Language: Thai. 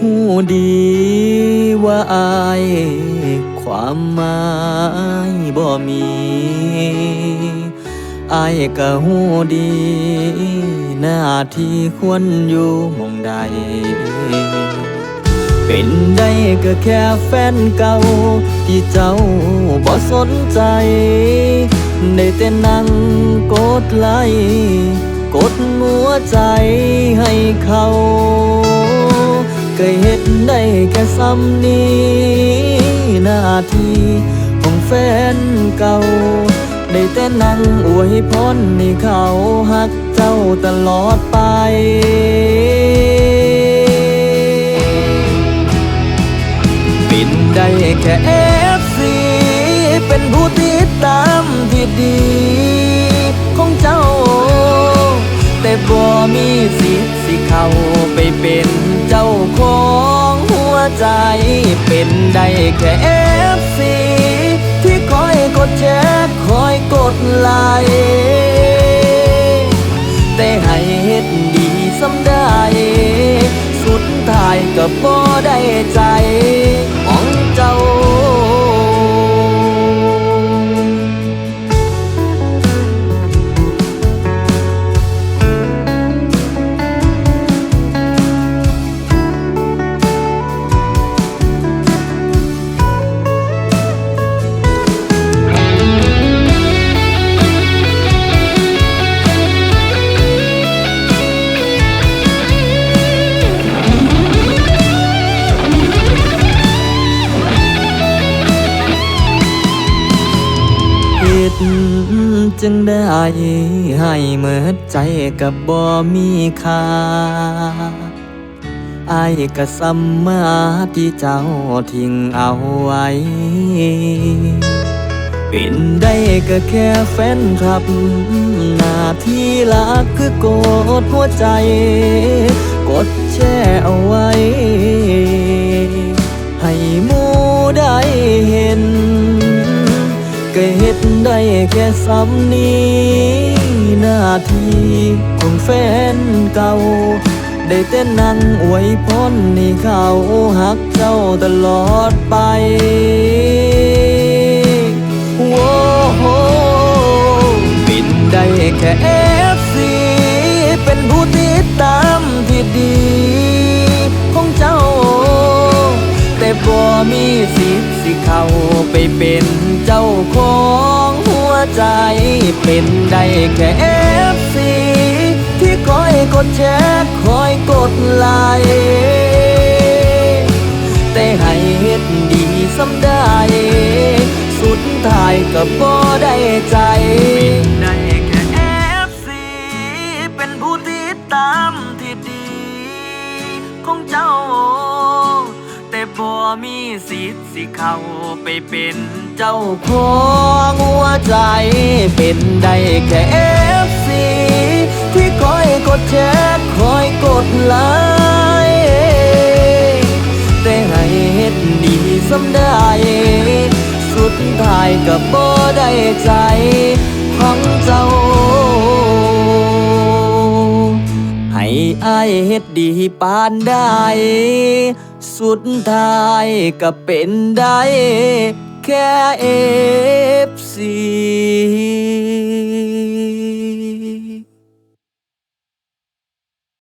หูดีว่าอาย ความหมายบ่มีอายก็หูดี หน้าที่ควรอยู่มองใด เป็นได้ก็แค่แฟนเก่า ที่เจ้าบ่สนใจ ได้แต่นั่งกดไลค์กดหัวใจให้เขา ก็เฮ็ดได้แค่ซ้ำนี้หน้าที่ของแฟนเก่า ได้แต่นั่งอวยพรให้เขาหักเจ้าตลอดไปเป็นได้แค่เอฟซีเป็นผู้ติดตามที่ดีของเจ้า แต่บ่มีสิทธิ์สิเข้าไปเป็นเจ้าของหัวใจ เป็นได้แค่เอฟซีที่คอยกดแชร์คอยกดไลค์แต่ให้เฮ็ดดีสำได้ สุดท้ายก็บ่ได้ใจ ดจึงได้ให้เมิดใจกับบ่มีค่าอายก็สัมมาที่เจ้าทิ้งเอาไว้ เป็นได้ก็แค่แฟนคลับ หน้าที่ลักคือโกดหัวใจ กดแชร์เอาไว้ แค่สำนี้ หน้าที่ของแฟนเก่า ได้เต้นนั่งอวยพรให้เขาหักเจ้าตลอดไปโว้โหเป็นได้แค่ สิทธิ์สิเข้าไปเป็นเจ้าของหัวใจ เป็นได้แค่เอฟซีที่คอยกดแชร์คอยกดไลค์แต่ให้เฮ็ดดีสำได้ สุดท้ายก็บ่ได้ใจได้แค่เอฟซีเป็นผู้ติดตามที่ดีของเจ้า บ่มีสิทธิ์สิเข้าไปเป็นเจ้าของหัวใจ เป็นได้แค่เอฟซีที่คอยกดแชร์คอยกดไลค์แต่ให้เฮ็ดดีสำได้ สุดท้ายก็บ่ได้ใจ ไอายเฮ็ดดีปานใดสุดท้ายก็เป็นได้แค่เอฟซี